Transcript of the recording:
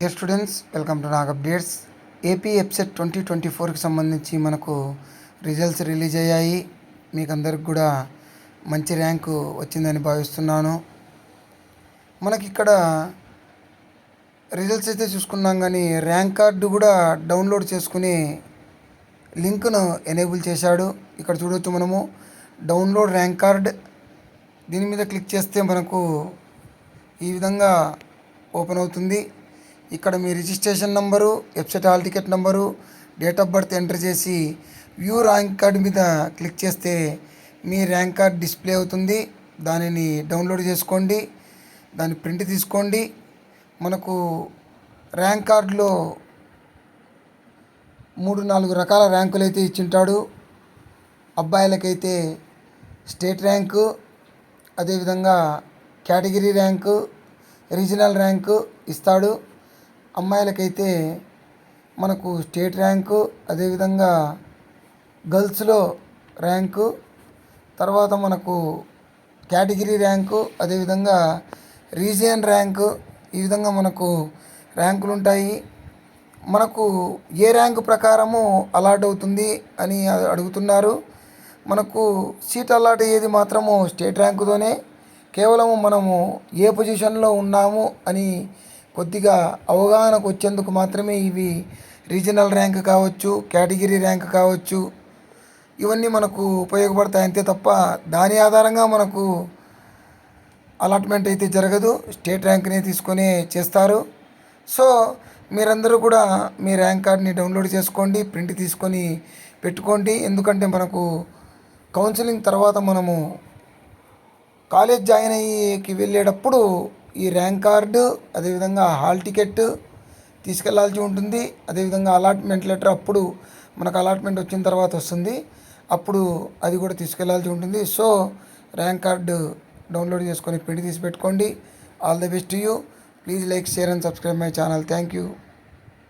Dear students welcome to Nag updates AP EAPCET twenty twenty ఫోర్కి సంబంధించి మనకు results release అయ్యాయి. మీకు అందరికి కూడా మంచి ర్యాంకు వచ్చిందని భావిస్తున్నాను. మనకి ఇక్కడ రిజల్ట్స్ అయితే చూసుకున్నాం కానీ ర్యాంక్ కార్డు కూడా డౌన్లోడ్ చేసుకుని లింక్ను ఎనేబుల్ చేశాడు. ఇక్కడ చూడొచ్చు మనము డౌన్లోడ్ ర్యాంక్ కార్డ్ దీని మీద క్లిక్ చేస్తే మనకు ఈ విధంగా ఓపెన్ అవుతుంది. ఇక్కడ మీ registration number website hall ticket number date of birth enter చేసి వ్యూ ర్యాంక్ కార్డ్ మీద క్లిక్ చేస్తే మీ ర్యాంక్ కార్డ్ డిస్ప్లే అవుతుంది. దానిని డౌన్లోడ్ చేసుకోండి. దాని ప్రింట్ తీసుకోండి. మనకు ర్యాంక్ కార్డులో మూడు నాలుగు రకాల ర్యాంకులు అయితే ఇచ్చింటాడు. అబ్బాయిలకైతే స్టేట్ ర్యాంకు అదేవిధంగా కేటగిరీ ర్యాంకు రీజనల్ ర్యాంకు ఇస్తాడు. అమ్మాయిలకైతే మనకు స్టేట్ ర్యాంకు అదేవిధంగా గర్ల్స్లో ర్యాంకు తర్వాత మనకు కేటగిరీ ర్యాంకు అదేవిధంగా రీజియన్ ర్యాంకు ఈ విధంగా మనకు ర్యాంకులు ఉంటాయి మనకు ఏ ర్యాంకు ప్రకారము అలాట్ అవుతుంది అని అడుగుతున్నారు. మనకు సీట్ అలాట్ అయ్యేది మాత్రము స్టేట్ ర్యాంకుతోనే కేవలము మనము ఏ పొజిషన్లో ఉన్నాము అని కొద్దిగా అవగాహనకు వచ్చేందుకు మాత్రమే ఇవి రీజనల్ ర్యాంక్ కావచ్చు కేటగిరీ ర్యాంక్ కావచ్చు ఇవన్నీ మనకు ఉపయోగపడతాయి అంతే తప్ప దాని ఆధారంగా మనకు అలాట్మెంట్ అయితే జరగదు. స్టేట్ ర్యాంక్ని తీసుకొని చేస్తారు. సో మీరందరూ కూడా మీ ర్యాంక్ కార్డ్ని డౌన్లోడ్ చేసుకోండి ప్రింట్ తీసుకొని పెట్టుకోండి. ఎందుకంటే మనకు కౌన్సిలింగ్ తర్వాత మనము కాలేజ్ జాయిన్ అయ్యేకి వెళ్ళేటప్పుడు ఈ ర్యాంక్ కార్డు అదేవిధంగా హాల్ టికెట్ తీసుకెళ్ళాల్సి ఉంటుంది. అదేవిధంగా అలాట్మెంట్ లెటర్ అప్పుడు మనకు అలాట్మెంట్ వచ్చిన తర్వాత వస్తుంది. అప్పుడు అది కూడా తీసుకెళ్ళాల్సి ఉంటుంది. సో ర్యాంక్ కార్డు డౌన్లోడ్ చేసుకొని ప్రింట్ తీసి పెట్టుకోండి all the best you. Please like share and subscribe my channel. Thank you.